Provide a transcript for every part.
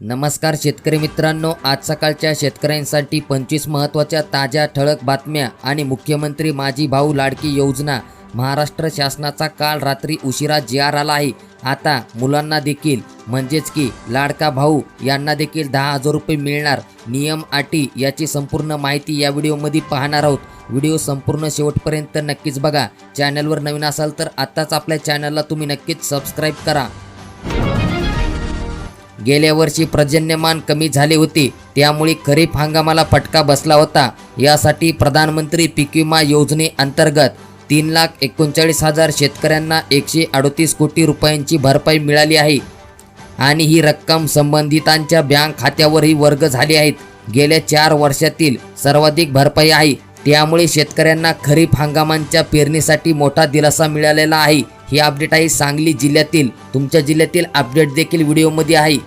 नमस्कार शेतकरी मित्रांनो आज सकाळच्या शेतकऱ्यांसाठी पंचवीस महत्त्वाच्या ताज्या ठळक बातम्या आणि मुख्यमंत्री माझी भाऊ लाडकी योजना. महाराष्ट्र शासनाचा काल रात्री उशिरा जी आर आला आहे. आता मुलांना देखील म्हणजेच की लाडका भाऊ यांना देखील दहा हजार रुपये मिळणार. नियम अटी याची संपूर्ण माहिती या व्हिडिओमध्ये पाहणार आहोत. व्हिडिओ संपूर्ण शेवटपर्यंत नक्कीच बघा. चॅनलवर नवीन असाल तर आत्ताच आपल्या चॅनलला तुम्ही नक्कीच सबस्क्राईब करा. गेल्या वर्षी पर्जन्यमान कमी झाले होते. त्यामुळे खरीप हंगामाला फटका बसला होता. यासाठी प्रधानमंत्री पीक विमा योजनेअंतर्गत तीन लाख एकोणचाळीस हजार शेतकऱ्यांना एकशे अडतीस कोटी रुपयांची भरपाई मिळाली आहे. आणि ही रक्कम संबंधितांच्या बँक खात्यावरही वर्ग झाली आहेत. गेल्या चार वर्षातील सर्वाधिक भरपाई आहे. त्यामुळे शेतकऱ्यांना खरीप हंगामांच्या पेरणीसाठी मोठा दिलासा मिळालेला आहे. ही अपडेट आहे सांगली जिल्ह्यातील. तुमच्या जिल्ह्यातील अपडेट देखील व्हिडिओमध्ये आहे.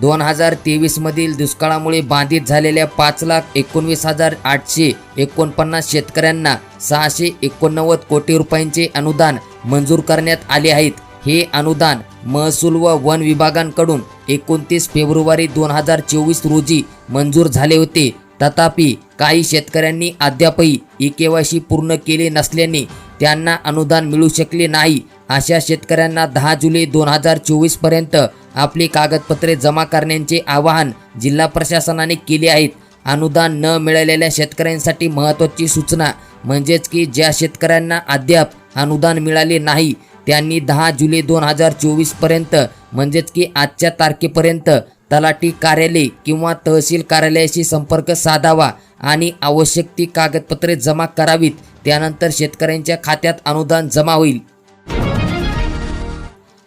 दोन हजार तेवीसमधील दुष्काळामुळे बाधित झालेल्या पाच लाख एकोणवीस हजार आठशे एकोणपन्नास शेतकऱ्यांना सहाशे एकोणनव्वद कोटी रुपयांचे अनुदान मंजूर करण्यात आले आहेत. हे अनुदान महसूल व वन विभागांकडून एकोणतीस फेब्रुवारी दोन हजार चोवीस रोजी मंजूर झाले होते. तथापि काही शेतकऱ्यांनी अद्यापही ई केवायसी पूर्ण केले नसल्याने त्यांना अनुदान मिळू शकले नाही. अशा शेतकऱ्यांना दहा जुलै दोन हजार चोवीसपर्यंत आपली कागदपत्रे जमा करण्याचे आवाहन जिल्हा प्रशासनाने केले आहेत. अनुदान न मिळालेल्या शेतकऱ्यांसाठी महत्त्वाची सूचना म्हणजेच की ज्या शेतकऱ्यांना अद्याप अनुदान मिळाले नाही त्यांनी दहा जुलै दोन हजार चोवीसपर्यंत म्हणजेच की आजच्या तारखेपर्यंत तलाठी कार्यालय किंवा तहसील कार्यालयाशी संपर्क साधावा आणि आवश्यक ती कागदपत्रे जमा करावीत. त्यानंतर शेतकऱ्यांच्या खात्यात अनुदान जमा होईल.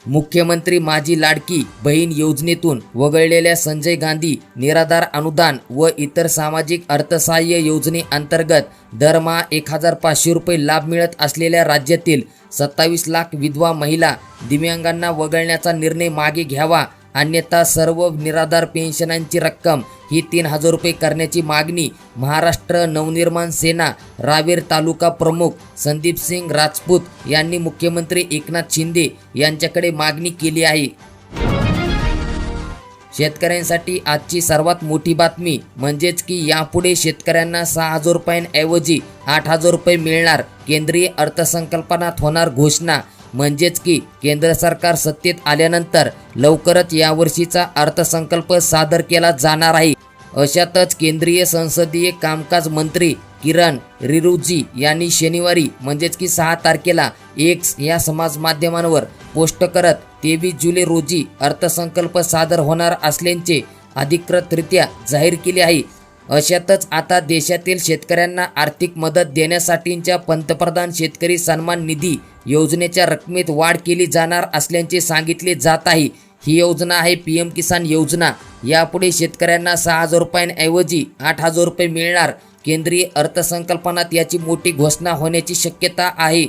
मुख्यमंत्री माझी लाडकी बहीण योजनेतून वगळलेल्या संजय गांधी निराधार अनुदान व इतर सामाजिक अर्थसहाय्य योजनेअंतर्गत दरमहा एक हजार पाचशे रुपये लाभ मिळत असलेल्या राज्यातील सत्तावीस लाख विधवा महिला दिव्यांगांना वगळण्याचा निर्णय मागे घ्यावा अन्यथा सर्व निराधार पेन्शनांची रक्कम ही तीन हजार रुपये करण्याची मागणी महाराष्ट्र नवनिर्माण सेना रावेर तालुका प्रमुख संदीप सिंग राजपूत यांनी मुख्यमंत्री एकनाथ शिंदे यांच्याकडे मागणी केली आहे. शेतकऱ्यांसाठी आजची सर्वात मोठी बातमी म्हणजेच की यापुढे शेतकऱ्यांना सहा हजार रुपयांऐवजी आठ हजार रुपये मिळणार केंद्रीय अर्थसंकल्पनात होणार घोषणा म्हणजेच की केंद्र सरकार सत्तेत आल्यानंतर लवकरच यावर्षीचा अर्थसंकल्प सादर केला जाणार आहे. अशातच केंद्रीय संसदीय कामकाज मंत्री किरण रिरुजी यांनी शनिवारी म्हणजेच की सहा तारखेला एक्स या समाज माध्यमांवर पोस्ट करत तेवीस जुलै रोजी अर्थसंकल्प सादर होणार असल्याचे अधिकृतरित्या जाहीर केले आहे. अशातच आता देशातील शेतकऱ्यांना आर्थिक मदत देण्यासाठीच्या पंतप्रधान शेतकरी सन्मान निधी योजनेच्या रकमेत वाढ केली जाणार असल्याचे सांगितले जात आहे. ही योजना आहे पी एम किसान योजना. यापुढे शेतकऱ्यांना सहा हजार रुपयांऐवजी आठ हजार रुपये मिळणार. केंद्रीय अर्थसंकल्पनात याची मोठी घोषणा होण्याची शक्यता आहे.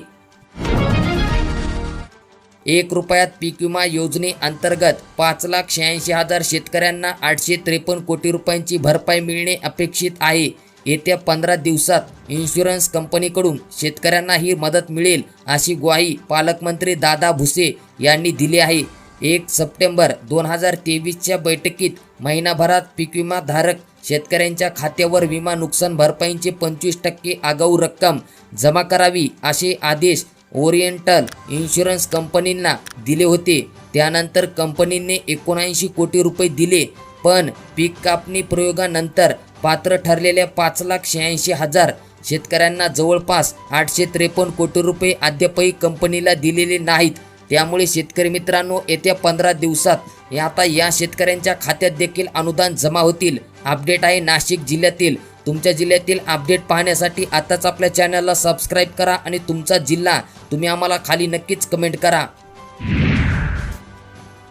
एक रुपयात पीक विमा योजनेअंतर्गत पाच लाख शहाऐंशी हजार शेतकऱ्यांना आठशे त्रेपन्न कोटी रुपयांची भरपाई मिळणे अपेक्षित आहे. येत्या पंधरा दिवसात इन्शुरन्स कंपनीकडून शेतकऱ्यांना ही मदत मिळेल अशी ग्वाही पालकमंत्री दादा भुसे यांनी दिली आहे. एक सप्टेंबर दोन हजार तेवीसच्या बैठकीत महिनाभरात पीक विमा धारक शेतकऱ्यांच्या खात्यावर विमा नुकसान भरपाईचे पंचवीस टक्के आगाऊ रक्कम जमा करावी असे आदेश ओरिएंटल इन्शुरन्स कंपनींना दिले होते. त्यानंतर कंपनीने एकोणऐंशी कोटी रुपये दिले पण पीक कापणी प्रयोगानंतर पात्र ठरलेल्या पाच लाख शहाऐंशी हजार शेतकऱ्यांना जवळपास आठशे त्रेपन्न कोटी रुपये अद्यापही कंपनीला दिलेले नाहीत. त्यामुळे शेतकरी मित्रांनो येत्या पंधरा दिवसात आता या शेतकऱ्यांच्या खात्यात देखील अनुदान जमा होतील. अपडेट आहे नाशिक जिल्ह्यातील तुमच्या जिल्ह्यातील अपडेट पाहण्यासाठी आताच आपल्या चॅनलला सबस्क्राईब करा आणि तुमचा जिल्हा तुम्ही आम्हाला खाली नक्कीच कमेंट करा.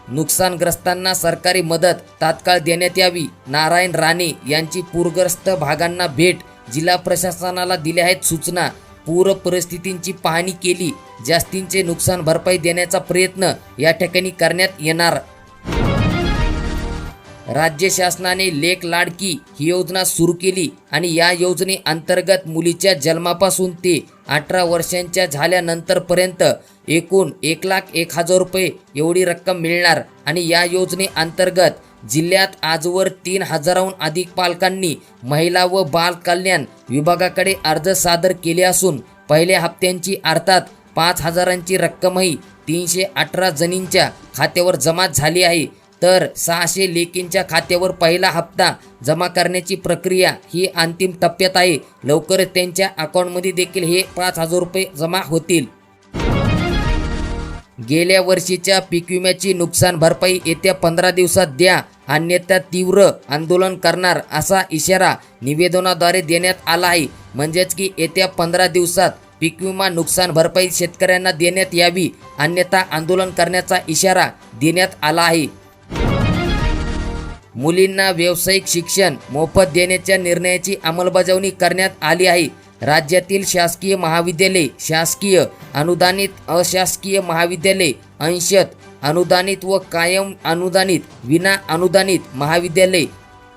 नुकसानग्रस्तांना सरकारी मदत तात्काळ देण्यात यावी. नारायण राणे यांची पूरग्रस्त भागांना भेट जिल्हा प्रशासनाला दिल्या आहेत सूचना. पूर परिस्थितींची पाहणी केली. जास्तींचे नुकसान भरपाई देण्याचा प्रयत्न या ठिकाणी करण्यात येणार. राज्य शासनाने लेख लाडकी ही योजना सुरू केली आणि या योजनेअंतर्गत मुलीच्या जन्मापासून ते अठरा वर्षांच्या झाल्यानंतरपर्यंत एकूण एक लाख एक हजार रुपये एवढी रक्कम मिळणार आणि या योजनेअंतर्गत जिल्ह्यात आजवर तीन हजाराहून अधिक पालकांनी महिला व बाल कल्याण विभागाकडे अर्ज सादर केले असून पहिल्या हप्त्यांची अर्थात पाच हजारांची रक्कमही तीनशे अठरा जणींच्या खात्यावर जमा झाली आहे. तर सहाशे लेकींच्या खात्यावर पहिला हप्ता जमा करण्याची प्रक्रिया ही अंतिम टप्प्यात आहे. लवकरच त्यांच्या अकाउंटमध्ये देखील हे पाच हजार रुपये जमा होतील. गेल्या वर्षीच्या पीक विम्याची नुकसान भरपाई येत्या पंधरा दिवसात द्या. अन्यथा तीव्र आंदोलन करणार असा इशारा निवेदनाद्वारे देण्यात आला आहे. म्हणजेच की येत्या पंधरा दिवसात पीक विमा नुकसान भरपाई शेतकऱ्यांना देण्यात यावी. अन्यथा आंदोलन करण्याचा इशारा देण्यात आला आहे. मुलींना व्यावसायिक शिक्षण मोफत देण्याच्या निर्णयाची अंमलबजावणी करण्यात आली आहे. राज्यातील शासकीय महाविद्यालय शासकीय अनुदानित अशासकीय महाविद्यालय अंशत अनुदानित व कायम अनुदानित विना अनुदानित महाविद्यालय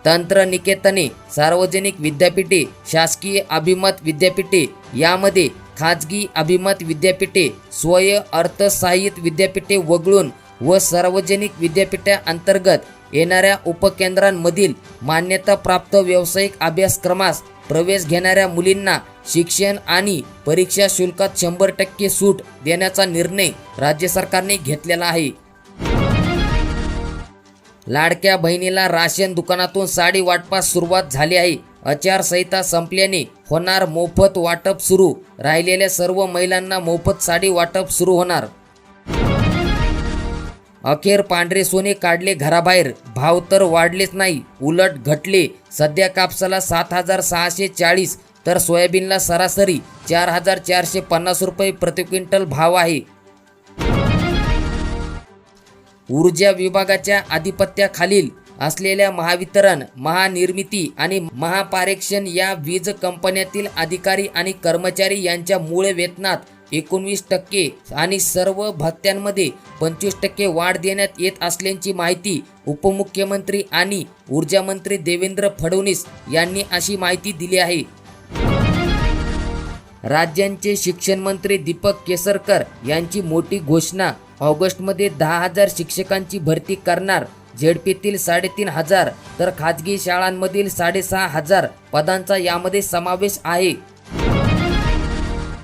तंत्रनिकेतने सार्वजनिक विद्यापीठे शासकीय अभिमत विद्यापीठे यामध्ये खाजगी अभिमत विद्यापीठे स्वय अर्थसहाय्यित विद्यापीठे वगळून व सार्वजनिक विद्यापीठाअंतर्गत येणाऱ्या उपकेंद्रांमधील मान्यताप्राप्त व्यावसायिक अभ्यासक्रमास प्रवेश घेणाऱ्या मुलींना शिक्षण आणि परीक्षा शुल्कात शंभर टक्के सूट देण्याचा निर्णय राज्य सरकारने घेतलेला आहे. लाडक्या बहिणीला राशन दुकानातून साडी वाटपास सुरुवात झाली आहे. आचारसंहिता संपल्याने होणार मोफत वाटप सुरू. राहिलेल्या सर्व महिलांना मोफत साडी वाटप सुरू होणार. अखेर पांढरे सोने काढले घराबाहेर. भाव तर वाढलेच नाही. उलट घटले. सध्या कापसाला सात हजार सहाशे चाळीस तर सोयाबीनला सरासरी चार हजार चारशे पन्नास रुपये प्रति क्विंटल भाव आहे. ऊर्जा विभागाच्या आधिपत्याखालील असलेल्या महावितरण महानिर्मिती आणि महापारेक्षण या वीज कंपन्यातील अधिकारी आणि कर्मचारी यांच्या मूळ वेतनात एकोणवीस टक्के आणि सर्व भत्त्यांमध्ये पंचवीस टक्के वाढ देण्यात येत असल्याची माहिती उपमुख्यमंत्री आणि ऊर्जामंत्री देवेंद्र फडणवीस यांनी अशी माहिती दिली आहे. राज्यांचे शिक्षण मंत्री दीपक केसरकर यांची मोठी घोषणा ऑगस्टमध्ये दहा हजार शिक्षकांची भरती करणार. झेडपीतील साडेतीन हजार तर खाजगी शाळांमधील साडेसहा हजार पदांचा यामध्ये समावेश आहे.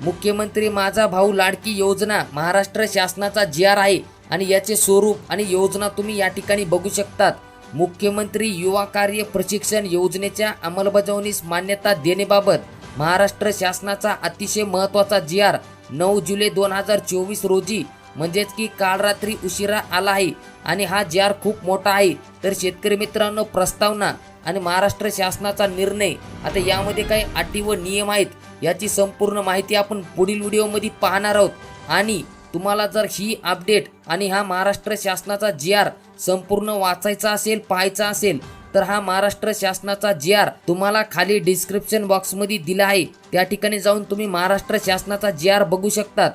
मुख्यमंत्री माझा भाऊ लाडकी योजना महाराष्ट्र शासनाचा जी आर आहे आणि याचे स्वरूप आणि योजना तुम्ही या ठिकाणी बघू शकतात. मुख्यमंत्री युवा कार्य प्रशिक्षण योजनेच्या अंमलबजावणीस मान्यता देण्याबाबत महाराष्ट्र शासनाचा अतिशय महत्त्वाचा जी आर नऊ जुलै दोन हजार चोवीस रोजी म्हणजेच की काल रात्री उशिरा आला आहे आणि हा जी आर खूप मोठा आहे. तर शेतकरी मित्रांनो प्रस्तावना आणि महाराष्ट्र शासनाचा निर्णय आता यामध्ये काही अटी व नियम आहेत. याची संपूर्ण माहिती आपण पुढील व्हिडिओमध्ये पाहणार आहोत. आणि तुम्हाला जर ही अपडेट आणि हा महाराष्ट्र शासनाचा जी आर संपूर्ण वाचायचा असेल पाहायचा असेल तर हा महाराष्ट्र शासनाचा जी आर तुम्हाला खाली डिस्क्रिप्शन बॉक्समध्ये दिला आहे. त्या ठिकाणी जाऊन तुम्ही महाराष्ट्र शासनाचा जी आर बघू शकतात.